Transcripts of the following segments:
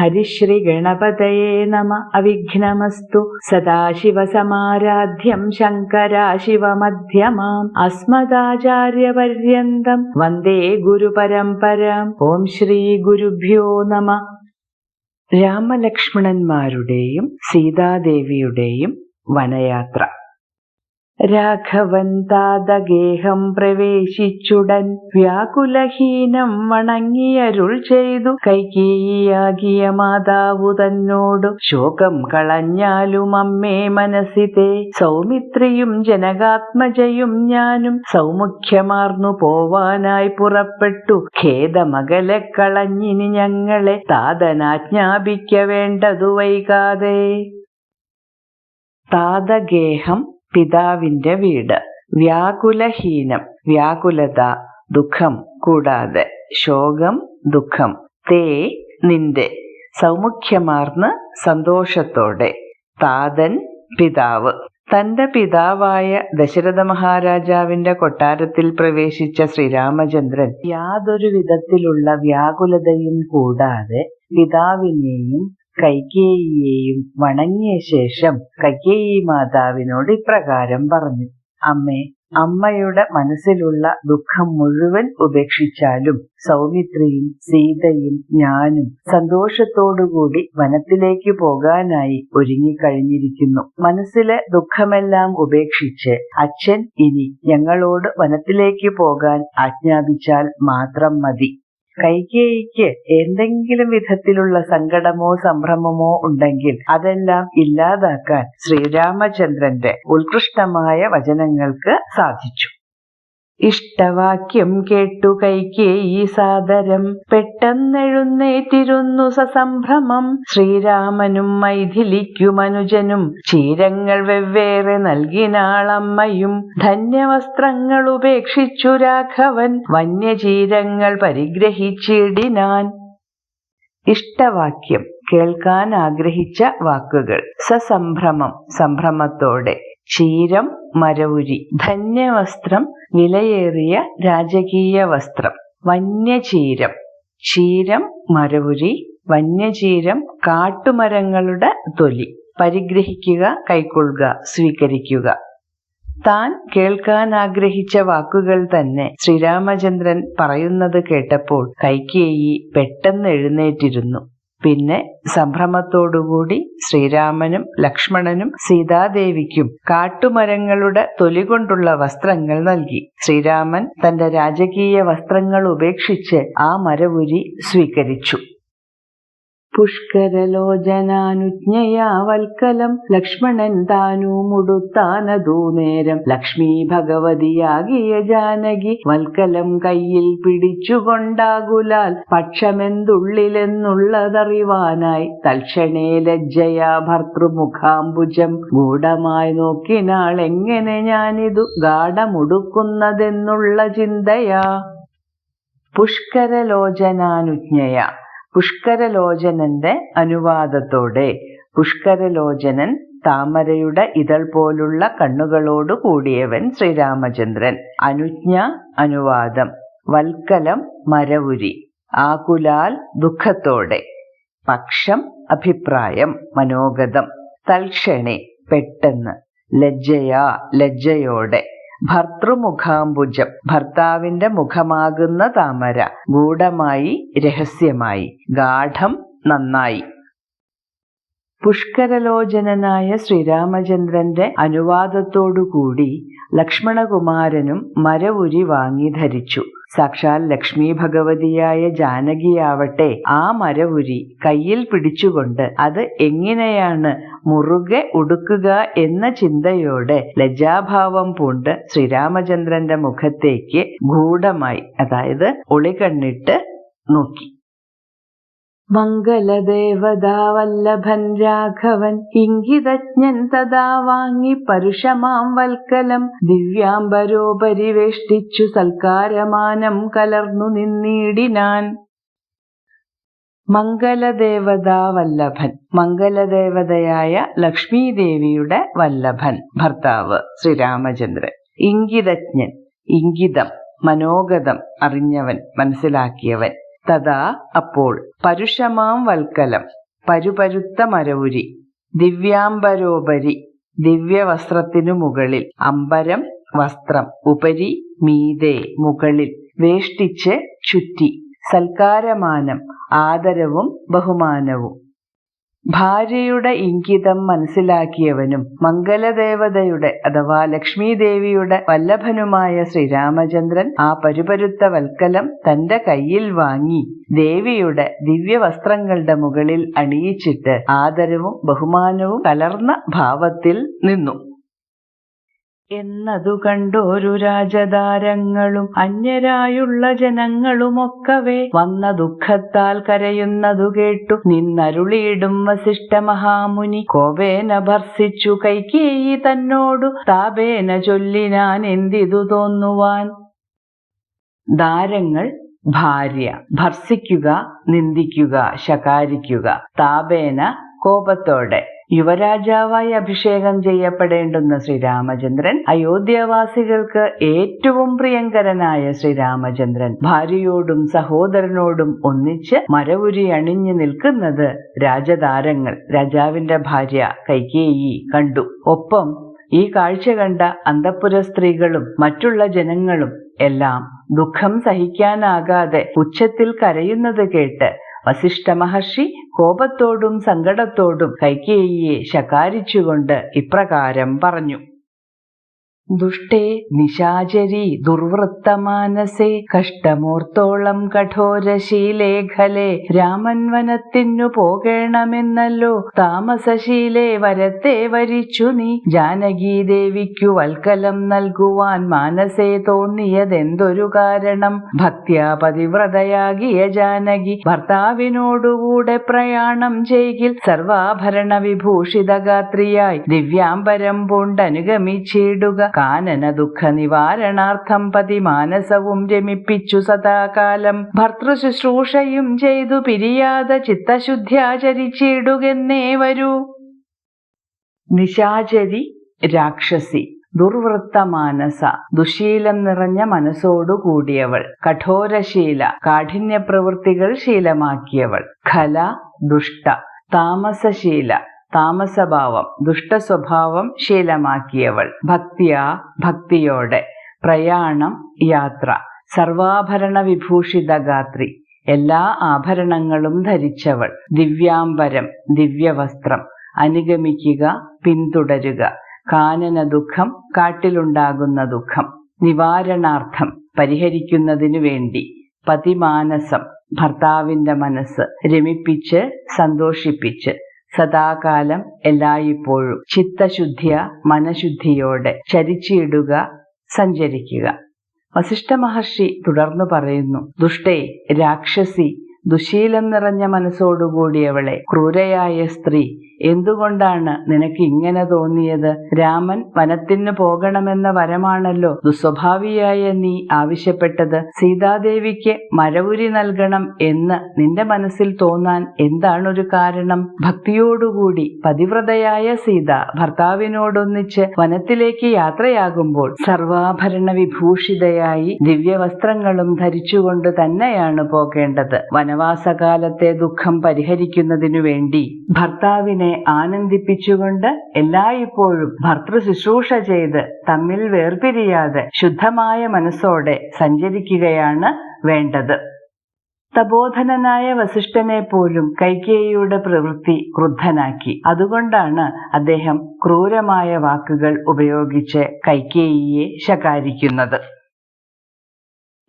ഹരിശ്രീ ഗണപതയേ നമ അവിഘ്നമസ്തു സദാശിവസമാരാധ്യം ശങ്കരാശിവമധ്യമാം അസ്മദാചാര്യപര്യന്തം വന്ദേ ഗുരുപരമ്പരാം ഓം ശ്രീ ഗുരുഭ്യോ നമ രാമലക്ഷ്മണന്മാരുടെയും സീതാദേവിയുടെയും വനയാത്ര രാഘവൻ താതഗേഹം പ്രവേശിച്ചുടൻ വ്യാകുലഹീനം വണങ്ങിയരുൾ ചെയ്തു. കൈകേയിയാകിയ മാതാവു തന്നോടു ശോകം കളഞ്ഞാലും അമ്മേ മനസ്സിതേ. സൗമിത്രിയും ജനകാത്മജയും ഞാനും സൗമുഖ്യമാർന്നു പോവാനായി പുറപ്പെട്ടു. ഖേദമകലെ കളഞ്ഞിനി ഞങ്ങളെ താതനാജ്ഞാപിക്ക വേണ്ടതു വൈകാതെ. താതഗേഹം പിതാവിന്റെ വീട്. വ്യാകുലഹീനം വ്യാകുലത ദുഃഖം കൂടാതെ ശോകം ദുഃഖം. തേ നിന്റെ സൗമുഖ്യമാർന്ന് സന്തോഷത്തോടെ. താതൻ പിതാവ്. തന്റെ പിതാവായ ദശരഥ മഹാരാജാവിന്റെ കൊട്ടാരത്തിൽ പ്രവേശിച്ച ശ്രീരാമചന്ദ്രൻ യാതൊരു വിധത്തിലുള്ള വ്യാകുലതയും കൂടാതെ പിതാവിനെയും കൈകേയിയെയും വണങ്ങിയ ശേഷം കൈകേയി മാതാവിനോട് ഇപ്രകാരം പറഞ്ഞു അമ്മേ അമ്മയുടെ മനസ്സിലുള്ള ദുഃഖം മുഴുവൻ ഉപേക്ഷിച്ചാലും സൗമിത്രിയും സീതയും ഞാനും സന്തോഷത്തോടുകൂടി വനത്തിലേക്ക് പോകാനായി ഒരുങ്ങിക്കഴിഞ്ഞിരിക്കുന്നു. മനസ്സിലെ ദുഃഖമെല്ലാം ഉപേക്ഷിച്ച് അച്ഛൻ ഇനി ഞങ്ങളോട് വനത്തിലേക്ക് പോകാൻ ആജ്ഞാപിച്ചാൽ മാത്രം മതി. കൈകേയിക്ക് എന്തെങ്കിലും വിധത്തിലുള്ള സങ്കടമോ സംഭ്രമമോ ഉണ്ടെങ്കിൽ അതെല്ലാം ഇല്ലാതാക്കാൻ ശ്രീരാമചന്ദ്രന്റെ ഉത്കൃഷ്ടമായ വചനങ്ങൾക്ക് സാധിച്ചു. ഇഷ്ടവാക്യം കേട്ടു കൈകേയി സാദരം. പെട്ടെന്നെഴുന്നേറ്റിരുന്നു സസംഭ്രമം. ശ്രീരാമനും മൈഥിലിക്കും അനുജനും ചീരങ്ങൾ വെവ്വേറെ നൽകിനാളമ്മയും. ധന്യവസ്ത്രങ്ങൾ ഉപേക്ഷിച്ചു രാഘവൻ. വന്യചീരങ്ങൾ പരിഗ്രഹിച്ചിടിനാൻ. ഇഷ്ടവാക്യം കേൾക്കാൻ ആഗ്രഹിച്ച വാക്കുകൾ. സസംഭ്രമം. സംഭ്രമത്തോടെ. ക്ഷീരം മരവുരി ധന്യവസ്ത്രം വിലയേറിയ രാജകീയ വസ്ത്രം വന്യചീരം ക്ഷീരം മരവുരി വന്യചീരം കാട്ടുമരങ്ങളുടെ തൊലി. പരിഗ്രഹിക്കുക കൈക്കൊള്ളുക സ്വീകരിക്കുക. താൻ കേൾക്കാൻ ആഗ്രഹിച്ച വാക്കുകൾ തന്നെ ശ്രീരാമചന്ദ്രൻ പറയുന്നത് കേട്ടപ്പോൾ കൈകേയി പെട്ടെന്ന് എഴുന്നേറ്റിരുന്നു. പിന്നെ സംഭ്രമത്തോടുകൂടി ശ്രീരാമനും ലക്ഷ്മണനും സീതാദേവിക്കും കാട്ടുമരങ്ങളുടെ തൊലി കൊണ്ടുള്ള വസ്ത്രങ്ങൾ നൽകി. ശ്രീരാമൻ തന്റെ രാജകീയ വസ്ത്രങ്ങൾ ഉപേക്ഷിച്ച് ആ മരവുരി സ്വീകരിച്ചു. പുഷ്കരലോചനാനുജ്ഞയാ വൽക്കലം ലക്ഷ്മണൻ താനുമുടുത്താനതൂ നേരം. ലക്ഷ്മി ഭഗവതിയാകിയ ജാനകി വൽക്കലം കയ്യിൽ പിടിച്ചുകൊണ്ടാകുലാൽ പക്ഷമെന്തുള്ളിലെന്നുള്ളതറിവാനായി. തൽക്ഷണേ ലജ്ജയാ ഭർത്തൃമുഖാംബുജം ഗൂഢമായി നോക്കിനാൾ എങ്ങനെ ഞാനിതു ഗാഢമുടുക്കുന്നതെന്നുള്ള ചിന്തയാ. പുഷ്കരലോചനാനുജ്ഞയ. പുഷ്കരലോചനന്റെ അനുവാദത്തോടെ. പുഷ്കരലോചനൻ താമരയുടെ ഇതൾ പോലുള്ള കണ്ണുകളോട് കൂടിയവൻ ശ്രീരാമചന്ദ്രൻ. അനുജ്ഞ അനുവാദം. വൽക്കലം മരവുരി. ആകുലാൽ ദുഃഖത്തോടെ. പക്ഷം അഭിപ്രായം. മനോഗതം. തൽക്ഷണി പെട്ടെന്ന്. ലജ്ജയാ ലജ്ജയോടെ. ഭർത്തൃമുഖാംബുജം ഭർത്താവിന്റെ മുഖമാകുന്ന താമര ഗൂഢമായി രഹസ്യമായി ഗാഠം നന്നായി. പുഷ്കരലോചനനായ ശ്രീരാമചന്ദ്രന്റെ അനുവാദത്തോടുകൂടി ലക്ഷ്മണകുമാരനും മരവുരി വാങ്ങി ധരിച്ചു. സാക്ഷാൽ ലക്ഷ്മി ഭഗവതിയായ ജാനകിയാവട്ടെ ആ മരവുരി കയ്യിൽ പിടിച്ചുകൊണ്ട് അത് എങ്ങനെയാണ് മുറുകെ ഉടുക്കുക എന്ന ചിന്തയോടെ ലജ്ജാഭാവം പൂണ്ട് ശ്രീരാമചന്ദ്രന്റെ മുഖത്തേക്ക് ഗൂഢമായി അതായത് ഒളികണ്ണിട്ട് നോക്കി. മംഗലദേവതാവല്ലഭൻ രാഘവൻ ഇംഗിതജ്ഞൻ തഥാ വാങ്ങി പരുഷമാം വൽക്കലം. ദിവ്യാംബരോ പരിവേഷ്ടിച്ചു സൽക്കാരമാനം കലർന്നു നിന്നീടിനാൻ. മംഗലദേവതാ വല്ലഭൻ മംഗലദേവതയായ ലക്ഷ്മീദേവിയുടെ വല്ലഭൻ ഭർത്താവ് ശ്രീരാമചന്ദ്രൻ. ഇംഗിതജ്ഞൻ ഇംഗിതം മനോഗതം അറിഞ്ഞവൻ മനസ്സിലാക്കിയവൻ. തഥാ അപ്പോൾ പരുഷമാം വൽക്കലം പരുപരുത്ത മരവുരി ദിവ്യാംബരോപരി ദിവ്യവസ്ത്രത്തിനു മുകളിൽ അമ്പരം വസ്ത്രം ഉപരി മീതെ മുകളിൽ വേഷ്ടിച്ച് ചുറ്റി സൽക്കാരമാനം ആദരവും ബഹുമാനവും. ഭാര്യയുടെ ഇംഗിതം മനസ്സിലാക്കിയവനും മംഗലദേവതയുടെ അഥവാ ലക്ഷ്മീദേവിയുടെ വല്ലഭനുമായ ശ്രീരാമചന്ദ്രൻ ആ പരുപരുത്ത വൽക്കലം തന്റെ കയ്യിൽ വാങ്ങി ദേവിയുടെ ദിവ്യവസ്ത്രങ്ങളുടെ മുകളിൽ അണിയിച്ചിട്ട് ആദരവും ബഹുമാനവും കലർന്ന ഭാവത്തിൽ നിന്നു. എന്നതു കണ്ടോരു രാജതാരങ്ങളും അന്യരായുള്ള ജനങ്ങളുമൊക്കവേ. വന്ന ദുഃഖത്താൽ കരയുന്നതു കേട്ടു നിന്നരുളിയിടും വസിഷ്ഠ മഹാമുനി. കോപേന ഭർസിച്ചു കൈകേയി തന്നോടു. താപേന ചൊല്ലിനാൻ എന്തിതു തോന്നുവാൻ. ദാരങ്ങൾ ഭാര്യ. ഭർസിക്കുക നിന്ദിക്കുക ശകാരിക്കുക. താപേന കോപത്തോടെ. യുവരാജാവായി അഭിഷേകം ചെയ്യപ്പെടേണ്ടുന്ന ശ്രീരാമചന്ദ്രൻ അയോധ്യവാസികൾക്ക് ഏറ്റവും പ്രിയങ്കരനായ ശ്രീരാമചന്ദ്രൻ. ഭാര്യയോടും സഹോദരനോടും ഒന്നിച്ച് മരവുരി അണിഞ്ഞു നിൽക്കുന്നത് രാജതാരങ്ങൾ. രാജാവിന്റെ ഭാര്യ കൈകേയി കണ്ടു. ഒപ്പം ഈ കാഴ്ച കണ്ട അന്തപ്പുര സ്ത്രീകളും മറ്റുള്ള ജനങ്ങളും എല്ലാം ദുഃഖം സഹിക്കാനാകാതെ ഉച്ചത്തിൽ കരയുന്നത് കേട്ട് വസിഷ്ഠ മഹർഷി കോപത്തോടും സങ്കടത്തോടും കൈകേയിയെ ശകാരിച്ചുകൊണ്ട് ഇപ്രകാരം പറഞ്ഞു. ദുഷ്ടേ നിശാചരി ദുർവൃത്തമാനസേ കഷ്ടമോർത്തോളം കഠോരശീലേഖലേ രാമൻ വനത്തിനു പോകേണമെന്നല്ലോ താമസശീലേ വരത്തെ വരിച്ചു നീ. ജാനകീദേവിക്കു വൽക്കലം നൽകുവാൻ മാനസേ തോന്നിയതെന്തൊരു കാരണം? ഭക്ത്യാ പതിവ്രതയാകിയ ജാനകി ഭർത്താവിനോടുകൂടെ പ്രയാണം ചെയ്കിൽ സർവാഭരണ വിഭൂഷിതഗാത്രിയായി ദിവ്യാംബരം പൂണ്ടനുഗമിച്ചിടുക. കാനന ദുഃഖ നിവാരണാർത്ഥം പതി മാനസവും രമിപ്പിച്ചു സദാകാലം. ഭർത്തൃശുശ്രൂഷയും ചെയ്തു പിരിയാതെ ചിത്തശുദ്ധ്യാചരിച്ചിടുകെന്നേ വരൂ. നിശാചരി രാക്ഷസി ദുർവൃത്ത മാനസ ദുശീലം നിറഞ്ഞ മനസ്സോടു കൂടിയവൾ കഠോരശീല കാഠിന്യ പ്രവൃത്തികൾ ശീലമാക്കിയവൾ ഖല ദുഷ്ട താമസശീല താമസഭാവം ദുഷ്ടസ്വഭാവം ശീലമാക്കിയവൾ. ഭക്തിയാ ഭക്തിയോടെ. പ്രയാണം യാത്ര. സർവാഭരണ വിഭൂഷിത ഗാത്രി. എല്ലാ ആഭരണങ്ങളും ധരിച്ചവൾ. ദിവ്യാംബരം ദിവ്യവസ്ത്രം. അനുഗമിക്കുക പിന്തുടരുക. കാനന ദുഃഖം കാട്ടിലുണ്ടാകുന്ന ദുഃഖം. നിവാരണാർത്ഥം പരിഹരിക്കുന്നതിനു വേണ്ടി. പതിമാനസം ഭർത്താവിന്റെ മനസ്സ് രമിപ്പിച്ച് സന്തോഷിപ്പിച്ച്. സദാകാലം എല്ലായ്പ്പോഴും ചിത്തശുദ്ധിയ മനഃശുദ്ധിയോടെ ചരിച്ചിടുക സഞ്ചരിക്കുക. വസിഷ്ഠ മഹർഷി തുടർന്നു പറയുന്നു ദുഷ്ടേ രാക്ഷസി ദുശീലം നിറഞ്ഞ മനസ്സോടുകൂടിയവളെ ക്രൂരയായ സ്ത്രീ എന്തുകൊണ്ടാണ് നിനക്ക് ഇങ്ങനെ തോന്നിയത്? രാമൻ വനത്തിന് പോകണമെന്ന വരമാണല്ലോ ദുസ്വഭാവിയായ നീ ആവശ്യപ്പെട്ടത്. സീതാദേവിക്ക് മരവുരി നൽകണം എന്ന് നിന്റെ മനസ്സിൽ തോന്നാൻ എന്താണൊരു കാരണം? ഭക്തിയോടുകൂടി പതിവ്രതയായ സീത ഭർത്താവിനോടൊന്നിച്ച് വനത്തിലേക്ക് യാത്രയാകുമ്പോൾ സർവാഭരണ വിഭൂഷിതയായി ദിവ്യവസ്ത്രങ്ങളും ധരിച്ചുകൊണ്ട് തന്നെയാണ് പോകേണ്ടത്. വനവാസകാലത്തെ ദുഃഖം പരിഹരിക്കുന്നതിനു വേണ്ടി ഭർത്താവിനെ ആനന്ദിപ്പിച്ചുകൊണ്ട് എല്ലായ്പ്പോഴും ഭർത്തൃ ശുശ്രൂഷ ചെയ്ത് തമ്മിൽ വേർപിരിയാതെ ശുദ്ധമായ മനസ്സോടെ സഞ്ചരിക്കുകയാണ് വേണ്ടത്. തബോധനനായ വസിഷ്ഠനെ പോലും കൈകേയിയുടെ പ്രവൃത്തി ക്രുദ്ധനാക്കി. അതുകൊണ്ടാണ് അദ്ദേഹം ക്രൂരമായ വാക്കുകൾ ഉപയോഗിച്ച് കൈകേയിയെ ശകാരിക്കുന്നത്.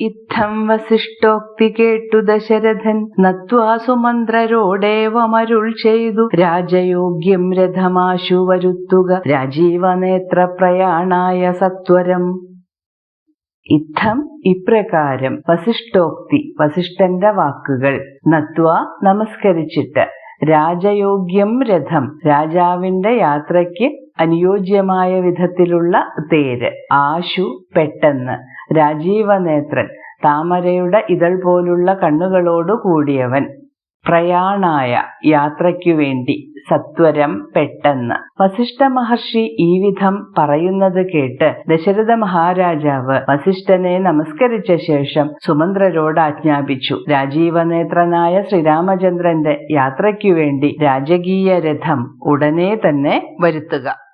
ഇത്തം വസിഷ്ഠോക്തി കേട്ടു ദശരഥൻ. നത്വാസുമന്ത്രരോടേവമരുൾ ചെയ്തു. രാജയോഗ്യം രഥമാശു വരുത്തുക. രാജീവനേത്ര പ്രയാണായ സത്വരം. ഇത്തം ഇപ്രകാരം. വസിഷ്ഠോക്തി വസിഷ്ഠന്റെ വാക്കുകൾ. നത്വ നമസ്കരിച്ചിട്ട്. രാജയോഗ്യം രഥം. രാജാവിന്റെ യാത്രയ്ക്ക് അനുയോജ്യമായ വിധത്തിലുള്ള തേര്. ആശു പെട്ടെന്ന്. രാജീവനേത്രൻ താമരയുടെ ഇതൾ പോലുള്ള കണ്ണുകളോടു കൂടിയവൻ. പ്രയാണായ യാത്രയ്ക്കു വേണ്ടി. സത്വരം പെട്ടെന്ന്. വസിഷ്ഠ മഹർഷി ഈ വിധം പറയുന്നത് കേട്ട് ദശരഥ മഹാരാജാവ് വസിഷ്ഠനെ നമസ്കരിച്ച ശേഷം സുമന്ത്രരോട് ആജ്ഞാപിച്ചു. രാജീവനേത്രനായ ശ്രീരാമചന്ദ്രന്റെ യാത്രയ്ക്കു വേണ്ടി രാജകീയ രഥം ഉടനെ തന്നെ വരുത്തുക.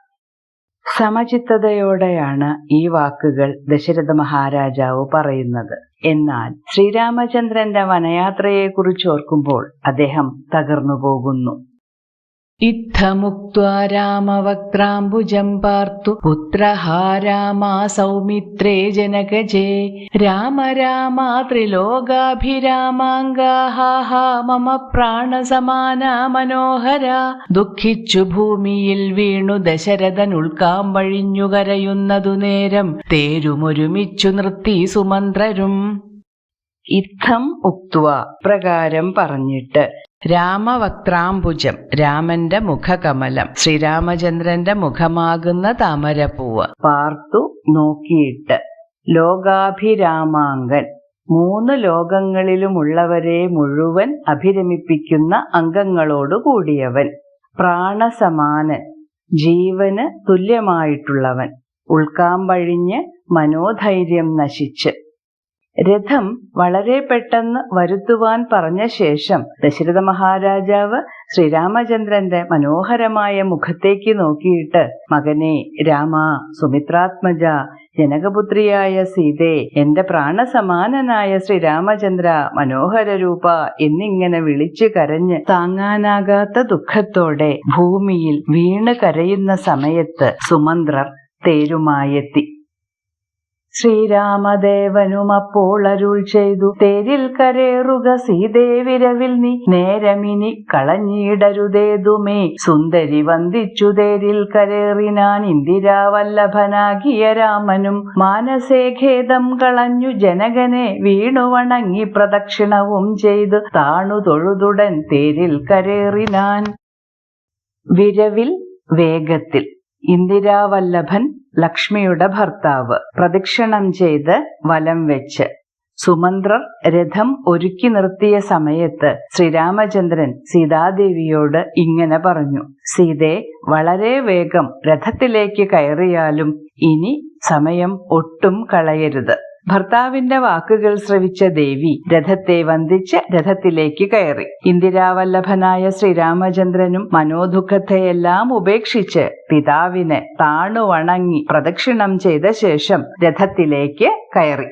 സമചിത്തതയോടെയാണ് ഈ വാക്കുകൾ ദശരഥ മഹാരാജാവ് പറയുന്നത്. എന്നാൽ ശ്രീരാമചന്ദ്രന്റെ വനയാത്രയെക്കുറിച്ച് ഓർക്കുമ്പോൾ അദ്ദേഹം തകർന്നു പോകുന്നു ഇത്തമുക്വാ രാമവക്രാംബുജം പാർത്തു. പുത്രഹാരാമാ സൗമിത്രേ ജനകജേ. രാമ രാമ ത്രിലോകാഭിരാമാങ്കാഹാ മമ പ്രാണസമാന മനോഹര. ദുഃഖിച്ചു ഭൂമിയിൽ വീണു ദശരഥൻ ഉൾക്കാം വഴിഞ്ഞു കരയുന്നതു നേരം. തേരുമൊരുമിച്ചു നിർത്തി സുമന്ത്രരും. ഇത്തം ഉക്വ പ്രകാരം പറഞ്ഞിട്ട്. രാമവക്ത്രാംബുജം രാമന്റെ മുഖകമലം ശ്രീരാമചന്ദ്രന്റെ മുഖമാകുന്ന താമരപ്പൂവ്. പാർത്തു നോക്കിയിട്ട്. ലോകാഭിരാമാങ്കൻ. മൂന്ന് ലോകങ്ങളിലുമുള്ളവരെ മുഴുവൻ അഭിരമിപ്പിക്കുന്ന അംഗങ്ങളോടു കൂടിയവൻ. പ്രാണസമാനൻ. ജീവന് തുല്യമായിട്ടുള്ളവൻ. ഉൾക്കാമ്പഴിഞ്ഞ് മനോധൈര്യം നശിച്ച്. രഥം വളരെ പെട്ടെന്ന് വരുത്തുവാൻ പറഞ്ഞ ശേഷം ദശരഥ മഹാരാജാവ് ശ്രീരാമചന്ദ്രന്റെ മനോഹരമായ മുഖത്തേക്ക് നോക്കിയിട്ട് മകനെ രാമ സുമിത്രാത്മജ ജനകപുത്രിയായ സീതേ എന്റെ പ്രാണസമാനനായ ശ്രീരാമചന്ദ്ര മനോഹര രൂപ എന്നിങ്ങനെ വിളിച്ചു കരഞ്ഞ് താങ്ങാനാകാത്ത ദുഃഖത്തോടെ ഭൂമിയിൽ വീണ് കരയുന്ന സമയത്ത് സുമന്ത്രർ തേരുമായെത്തി. ശ്രീരാമദേവനും അപ്പോൾ അരുൾ ചെയ്തു. തേരിൽ കരേറുക സീതേവിരവിൽ നീ. നേരമിനി കളഞ്ഞിടരുതേതുമേ. സുന്ദരി വന്ദിച്ചു തേരിൽ കരേറിനാൻ ഇന്ദിരാവല്ലഭനാകിയ രാമനും. മാനസേ ഖേദം കളഞ്ഞു ജനകനെ. വീണു വണങ്ങി പ്രദക്ഷിണവും ചെയ്തു താണു തൊഴുതുടൻ തേരിൽ കരേറിനാൻ വിരവിൽ വേഗത്തിൽ. ഇന്ദിരാവല്ലഭൻ ലക്ഷ്മിയുടെ ഭർത്താവ്. പ്രദക്ഷിണം ചെയ്ത് വലം വെച്ച്. സുമന്ത്രർ രഥം ഒരുക്കി നിർത്തിയ സമയത്ത് ശ്രീരാമചന്ദ്രൻ സീതാദേവിയോട് ഇങ്ങനെ പറഞ്ഞു. സീതെ വളരെ വേഗം രഥത്തിലേക്ക് കയറിയാലും ഇനി സമയം ഒട്ടും കളയരുത്. ഭർത്താവിന്റെ വാക്കുകൾ ശ്രവിച്ച ദേവി രഥത്തെ വന്ദിച്ച് രഥത്തിലേക്ക് കയറി. ഇന്ദിരാവല്ലഭനായ ശ്രീരാമചന്ദ്രനും മനോദുഃഖത്തെയെല്ലാം ഉപേക്ഷിച്ച് പിതാവിനെ താണുവണങ്ങി പ്രദക്ഷിണം ചെയ്ത ശേഷം രഥത്തിലേക്ക് കയറി.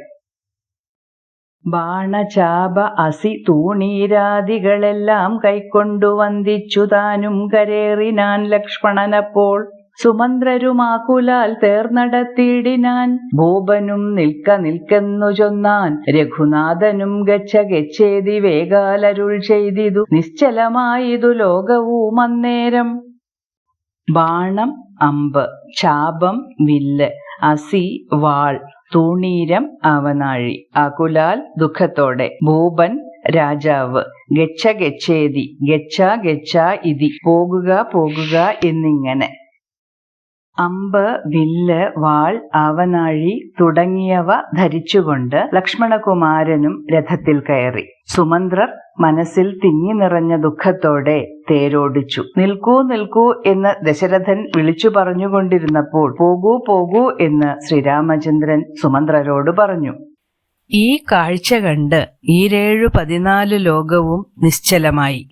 ബാണചാപ അസി തൂണീരാദികളെല്ലാം കൈക്കൊണ്ടു വന്ദിച്ചു താനും കരേറിനാൻ ലക്ഷ്മണനപ്പോൾ സുമന്ത്രരുമാകുലാൽ തേർന്നടത്തിയിടിനാൻ ഭൂപനും നിൽക്ക നിൽക്കെന്നു ചൊന്നാൻ രഘുനാഥനും ഗച്ഛ ഗച്ഛേതി വേഗാലരുൾ ചെയ്തിതു. നിശ്ചലമായിതു ലോകവും അന്നേരം ബാണം അമ്പ് ചാപം വില്ല് അസി വാൾ തൂണീരം അവനാഴി അകുലാൽ ദുഃഖത്തോടെ. ഭൂപൻ രാജാവ് ഗച്ഛ ഗച്ഛേതി ഗച്ഛ ഗച്ഛ ഇതി. പോകുക പോകുക എന്നിങ്ങനെ. അമ്പ് വില്ല് വാൾ ആവനാഴി തുടങ്ങിയവ ധരിച്ചുകൊണ്ട് ലക്ഷ്മണകുമാരനും രഥത്തിൽ കയറി. സുമന്ത്രർ മനസ്സിൽ തിങ്ങി നിറഞ്ഞ ദുഃഖത്തോടെ തേരോടിച്ചു. നിൽക്കൂ നിൽക്കൂ എന്ന് ദശരഥൻ വിളിച്ചു പറഞ്ഞുകൊണ്ടിരുന്നപ്പോൾ പോകൂ പോകൂ എന്ന് ശ്രീരാമചന്ദ്രൻ സുമന്ത്രരോട് പറഞ്ഞു. ഈ കാഴ്ച കണ്ട് ഈരേഴു പതിനാല് ലോകവും നിശ്ചലമായി.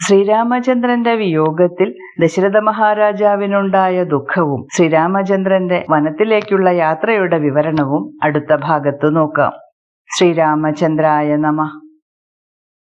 ശ്രീരാമചന്ദ്രന്റെ വിയോഗത്തിൽ ദശരഥ മഹാരാജാവിനുണ്ടായ ദുഃഖവും ശ്രീരാമചന്ദ്രന്റെ വനത്തിലേക്കുള്ള യാത്രയുടെ വിവരണവും അടുത്ത ഭാഗത്ത് നോക്കാം. ശ്രീരാമചന്ദ്രായ നമ.